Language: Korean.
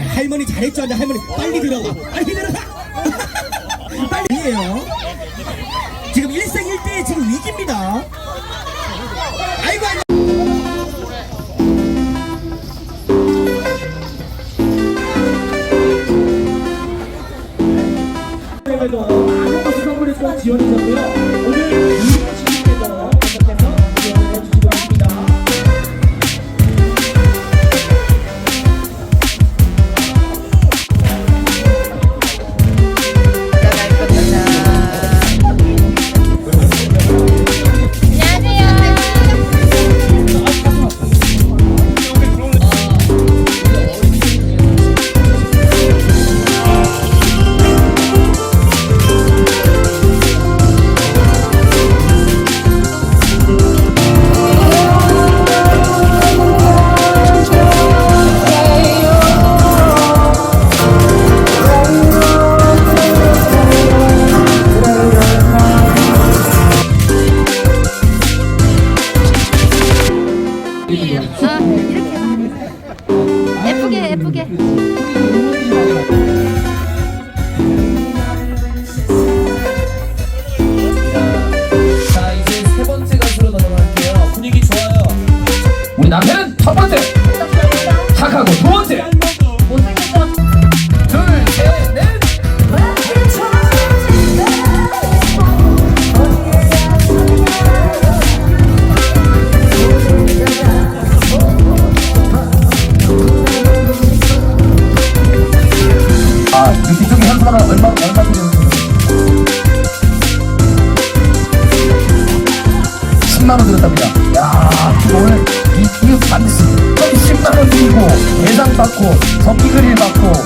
야, 할머니 잘했죠? 근데 할머니 빨리 들어가. 빨리 들어가. 빨리 해요. 지금 1생 1대 지금 위기입니다. 아이고 아이고. 많은 것을 선물해주고 지원해줬고요. Música 받고, 접기 그릴 받고,